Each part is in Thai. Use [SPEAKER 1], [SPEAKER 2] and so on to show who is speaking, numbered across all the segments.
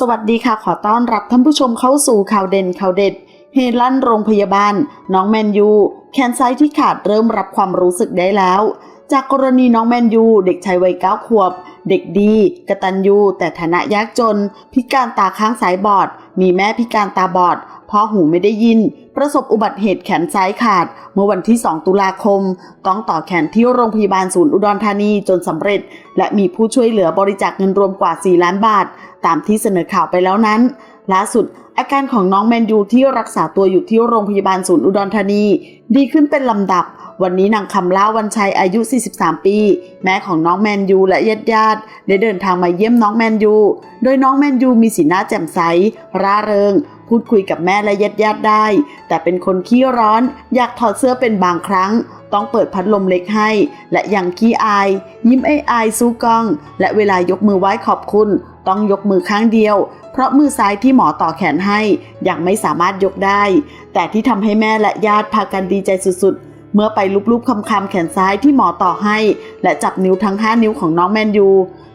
[SPEAKER 1] สวัสดีค่ะขอต้อนรับท่านผู้ชมเข้าสู่ข่าวเด่นข่าวเด็ด เฮลั่นโรงพยาบาล น้องแมนยู แขนซ้ายที่ขาดเริ่มรับความรู้สึกได้แล้ว จากกรณีน้องแมนยู เด็กชายวัยเก้าขวบ เด็กดี กระตันยูแต่ฐานะยากจน พิการตาข้างซ้ายบอด มีแม่พิการตาบอด พ่อหูไม่ได้ยิน ประสบอุบัติเหตุแขนซ้ายขาด เมื่อวันที่ 2 ตุลาคม ต้องต่อแขนที่โรงพยาบาลศูนย์อุดรธานีจนสำเร็จ และมีผู้ช่วยเหลือบริจาคเงินรวมกว่า 4 ล้านบาท ตามที่เสนอข่าวไปแล้วนั้นล่าสุด อาการของน้องแมนยูที่รักษาตัวอยู่ที่โรงพยาบาลศูนย์อุดรธานี ดีขึ้นเป็นลำดับ วันนี้นางคำล่าวันชัยอายุ 43 ปี แม่ของน้องแมนยูและญาติญาติๆได้เดินทางมาเยี่ยมน้องแมนยู โดยน้องแมนยูมีสีหน้าแจ่มใส ร่าเริง พูดคุยกับแม่และญาติญาติได้ แต่เป็นคนขี้ร้อน อยากถอดเสื้อเป็นบางครั้ง ต้องเปิดพัดลมเล็กให้ และยังขี้อาย ยิ้มไอ้อายสู้กล้อง และเวลายกมือไหว้ขอบคุณ ต้องยกมือข้างเดียว เพราะมือซ้ายที่หมอต่อแขนให้ยังไม่สามารถยกได้ แต่ที่ทำให้แม่และญาติพากันดีใจสุดๆ เมื่อไปลูบๆคำๆแขนซ้ายที่หมอต่อให้ และจับนิ้วทั้ง 5 นิ้วของน้องแมนยู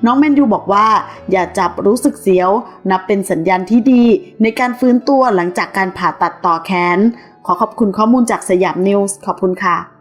[SPEAKER 1] น้องแมนยูบอกว่า อย่าจับรู้สึกเสียว นับเป็นสัญญาณที่ดี ในการฟื้นตัวหลังจากการผ่าตัดต่อแขน ขอขอบคุณข้อมูลจากสยามนิวส์ขอบคุณค่ะ